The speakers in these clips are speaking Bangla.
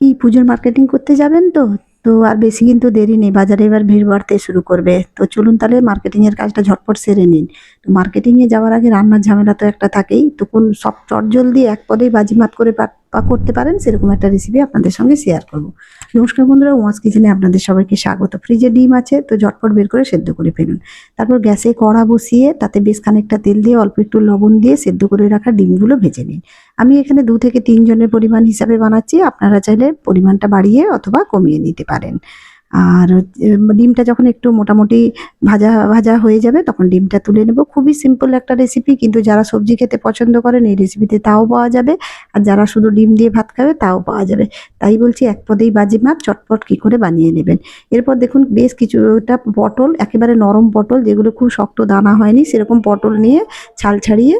কি পুজোর মার্কেটিং করতে যাবেন তো? তো আর বেশি কিন্তু দেরি নেই, বাজারে এবার ভিড় বাড়তে শুরু করবে। তো চলুন তাহলে মার্কেটিংয়ের কাজটা ঝটপট সেরে নিন তো মার্কেটিংয়ে যাওয়ার আগে রান্নার ঝামেলা তো একটা থাকেই। তখন সব চটজলদি এক পদেই বাজিমাত করে করতে পারেন, সেরকম একটা রেসিপি আপনাদের সঙ্গে শেয়ার করব। নমস্কার বন্ধুরা, ওয়াজ কিচেনে আপনাদের সবাইকে স্বাগত। ফ্রিজে ডিম আছে, তো ঝটপট বের করে সেদ্ধ করে ফেলুন। তারপর গ্যাসে কড়া বসিয়ে তাতে বেশ খানিকটা তেল দিয়ে অল্প একটু লবণ দিয়ে সেদ্ধ করে রাখা ডিমগুলো ভেজে নিন। আমি এখানে দু থেকে তিনজনের পরিমাণ হিসাবে বানাচ্ছি, আপনারা চাইলে পরিমাণটা বাড়িয়ে অথবা কমিয়ে নিতে পারেন। আর ডিমটা যখন একটু মোটামুটি ভাজা ভাজা হয়ে যাবে, তখন ডিমটা তুলে নেব। খুবই সিম্পল একটা রেসিপি কিন্তু যারা সবজি খেতে পছন্দ করেন, এই রেসিপিতে তাও পাওয়া যাবে। আর যারা শুধু ডিম দিয়ে ভাত খাবে, তাও পাওয়া যাবে। তাই বলছি, এক পদেই বাজি মাছ চটপট কি করে বানিয়ে নেবেন। এরপর দেখুন, বেশ কিছুটা পটল, একেবারে নরম পটল, যেগুলো খুব শক্ত দানা হয়নি, সেরকম পটল নিয়ে ছাল ছাড়িয়ে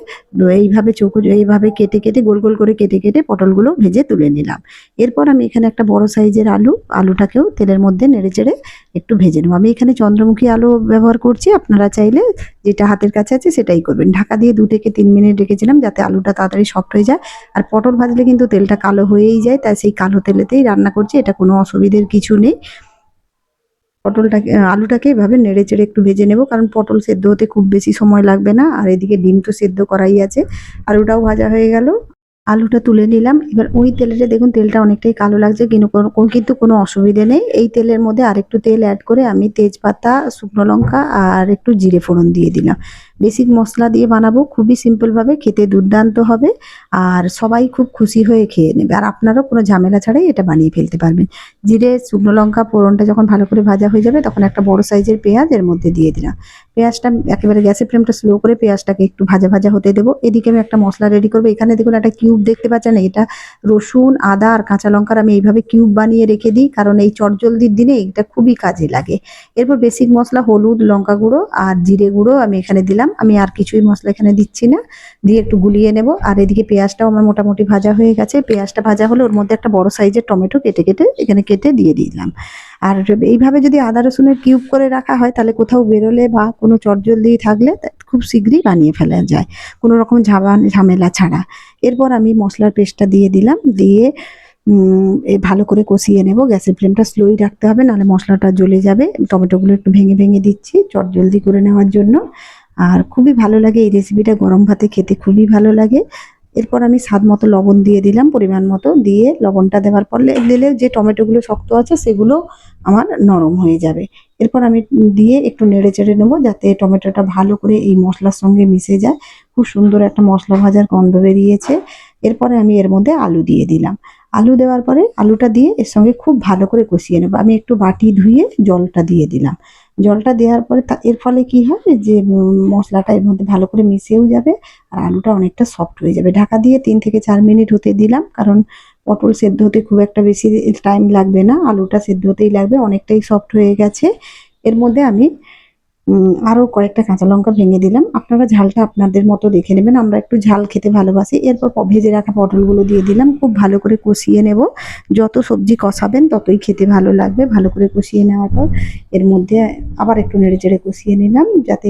এইভাবে চৌকো এইভাবে কেটে কেটে, গোল গোল করে কেটে কেটে পটলগুলো ভেজে তুলে নিলাম। এরপর আমি এখানে একটা বড় সাইজের আলু, আলুটাকেও তেলের মধ্যে নেড়ে চেড়ে একটু ভেজে নেব। আমি এখানে চন্দ্রমুখী আলু ব্যবহার করছি, আপনারা চাইলে যেটা হাতের কাছে আছে সেটাই করবেন। ঢাকা দিয়ে দু থেকে তিন মিনিট রেখেছিলাম যাতে আলুটা তাড়াতাড়ি সফট হয়ে যায়। আর পটল ভাজলে কিন্তু তেলটা কালো হয়েই যায়, তাই সেই কালো তেলেতেই রান্না করছি, এটা কোনো অসুবিধের কিছু নেই। পটলটাকে আলুটাকে এভাবে নেড়ে চেড়ে একটু ভেজে নেব, কারণ পটল সেদ্ধ হতে খুব বেশি সময় লাগবে না, আর এদিকে ডিম তো সেদ্ধ করাই আছে। আলুটাও ভাজা হয়ে গেল। আলুটা তুলে নিলাম। এবার ওই তেলেতে দেখুন, তেলটা অনেকটাই কালো লাগছে, কিন্তু কোনো, কোনো- কিন্তু কোনো অসুবিধে নেই। এই তেলের মধ্যে আরেকটু তেল অ্যাড করে আমি তেজপাতা, শুকনো লঙ্কা আর একটু জিরে ফোড়ন দিয়ে দিলাম। বেসিক মশলা দিয়ে বানাবো, খুবই সিম্পলভাবে খেতে দুর্দান্ত হবে, আর সবাই খুব খুশি হয়ে খেয়ে নেবে। আর আপনারাও কোনো ঝামেলা ছাড়াই এটা বানিয়ে ফেলতে পারবেন। জিরে, শুকনো লঙ্কা, ফোড়নটা যখন ভালো করে ভাজা হয়ে যাবে, তখন একটা বড় সাইজের পেঁয়াজ এর মধ্যে দিয়ে দিলাম। পেঁয়াজটা একেবারে গ্যাসের ফ্লেমটা স্লো করে পেঁয়াজটাকে একটু ভাজা ভাজা হতে দেবো। এদিকে আমি একটা মশলা রেডি করব। এখানে দেখুন একটা কিউব দেখতে পাচ্ছেন? এটা রসুন, আদা আর কাঁচা লঙ্কার আমি এইভাবে কিউব বানিয়ে রেখে দিই, কারণ এই চটজলদির দিনে এটা খুবই কাজে লাগে। এরপর বেসিক মশলা হলুদ, লঙ্কা গুঁড়ো আর জিরে গুঁড়ো আমি এখানে দিলাম। আমি আর কিছুই মশলা এখানে দিচ্ছি না। দিয়ে একটু গুলিয়ে নেব। আর এদিকে পেঁয়াজটাও আমার মোটামুটি ভাজা হয়ে গেছে। পেঁয়াজটা ভাজা হলে ওর মধ্যে একটা বড় সাইজের টমেটো কেটে কেটে এখানে কেটে দিয়ে দিলাম। আর এইভাবে যদি আদা রসুনের কিউব করে রাখা হয়, তাহলে কোথাও বেরোলে বা কোনো চটজলদি থাকলে খুব শীঘ্রই বানিয়ে ফেলা যায়। কোনো রকম ঝাবা, ঝামেলা ছাড়া। এরপর আমি মশলার পেস্টটা দিয়ে দিলাম। দিয়ে ভালো করে কষিয়ে নেব। গ্যাসের ফ্লেমটা স্লোই রাখতে হবে, নাহলে মশলাটা জ্বলে যাবে। টমেটোগুলো একটু ভেঙে ভেঙে দিচ্ছি চট জলদি করে নেওয়ার জন্য। আর খুবই ভালো লাগে এই রেসিপিটা গরম ভাতে খেতে খুবই ভালো লাগে। এরপর আমি স্বাদ মতো লবণ দিয়ে দিলাম, পরিমাণ মতো দিয়ে লবণটা দেওয়ার পর দিলে যে টমেটোগুলো শক্ত আছে সেগুলো আমার নরম হয়ে যাবে। এরপর আমি দিয়ে একটু নেড়ে চেড়ে নেব যাতে টমেটোটা ভালো করে এই মশলার সঙ্গে মিশে যায়। খুব সুন্দর একটা মশলা ভাজার গন্ধ বেরিয়েছে। এরপরে আমি এর মধ্যে আলু দিয়ে দিলাম। আলু দেওয়ার পরে আলুটা দিয়ে এর সঙ্গে খুব ভালো করে কষিয়ে নেব। আমি একটু বাটি ধুয়ে জলটা দিয়ে দিলাম। জলটা দেওয়ার পরে এর ফলে কি হয় যে মশলাটা এর মধ্যে ভালো করে মিশেও যাবে আর আলুটা অনেকটা সফট হয়ে যাবে। ঢাকা দিয়ে তিন থেকে চার মিনিট হতে দিলাম, কারণ পটল সেদ্ধ হতে খুব একটা বেশি টাইম লাগবে না। আলুটা সেদ্ধ হতেই লাগবে, অনেকটাই সফট হয়ে গেছে। এর মধ্যে আমি উম, আরও কয়েকটা কাঁচা লঙ্কা ভেঙে দিলাম। আপনারা ঝালটা আপনাদের মতো দেখে নেবেন। আমরা একটু ঝাল খেতে ভালোবাসি। এরপর ভেজে রাখা পটলগুলো দিয়ে দিলাম। খুব ভালো করে কষিয়ে নেব। যত সবজি কষাবেন ততই খেতে ভালো লাগবে। ভালো করে কষিয়ে নেওয়ার পর এর মধ্যে আবার একটু নেড়ে চেড়ে কষিয়ে নিলাম যাতে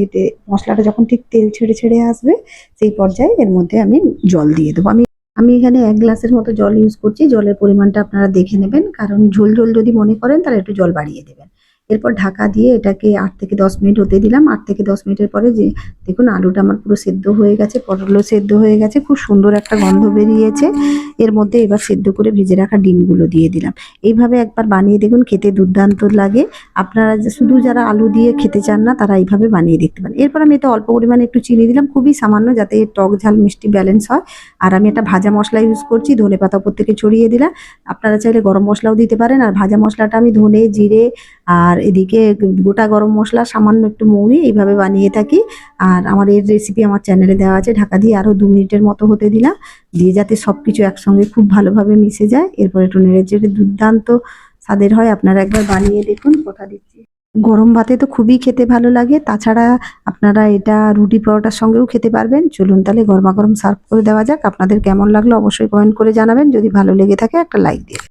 মশলাটা যখন ঠিক তেল ছেড়ে ছেড়ে আসবে সেই পর্যায়ে এর মধ্যে আমি জল দিয়ে দেবো। আমি আমি এখানে এক গ্লাসের মতো জল ইউজ করছি। জলের পরিমাণটা আপনারা দেখে নেবেন। কারণ ঝোল ঝোল যদি মনে করেন তাহলে একটু জল বাড়িয়ে দেবেন। এরপর ঢাকা দিয়ে এটাকে আট থেকে দশ মিনিট হতে দিলাম। আট থেকে দশ মিনিটের পরে যে, দেখুন আলুটা আমার পুরো সেদ্ধ হয়ে গেছে, পটলও সেদ্ধ হয়ে গেছে, খুব সুন্দর একটা গন্ধ বেরিয়েছে। এর মধ্যে এবার সেদ্ধ করে ভেজে রাখা ডিমগুলো দিয়ে দিলাম। এইভাবে একবার বানিয়ে দেখুন, খেতে দুর্দান্ত লাগে। আপনারা শুধু যারা আলু দিয়ে খেতে চান না, তারা এইভাবে বানিয়ে দেখতে পারেন। এরপর আমি এতে অল্প পরিমাণে একটু চিনি দিলাম, খুবই সামান্য যাতে টক ঝাল মিষ্টি ব্যালেন্স হয়। আর আমি একটা ভাজা মশলা ইউজ করছি ধনে পাতা উপর থেকে ছড়িয়ে দিলাম। আপনারা চাইলে গরম মশলাও দিতে পারেন। আর ভাজা মশলাটা আমি ধনে, জিরে আর এদিকে গোটা গরম মশলা, সামান্য একটু মৌরি এইভাবে বানিয়ে থাকি। আর আমার এর রেসিপি আমার চ্যানেলে দেওয়া আছে, ঢাকা দিয়ে আরও দু মিনিটের মতো হতে দিলাম। দিয়ে যাতে সব কিছু একসঙ্গে খুব ভালোভাবে মিশে যায়। এরপরে একটু নেড়ে চেড়ে দুর্দান্ত স্বাদের হয়। আপনারা একবার বানিয়ে দেখুন, কথা দিচ্ছি। গরম ভাতে তো খুবই খেতে ভালো লাগে। তাছাড়া আপনারা এটা রুটি পরোটার সঙ্গেও খেতে পারবেন। চলুন তাহলে গরমা গরম সার্ভ করে দেওয়া যাক। আপনাদের কেমন লাগল অবশ্যই কমেন্ট করে জানাবেন। যদি ভালো লেগে থাকে একটা লাইক দিয়ে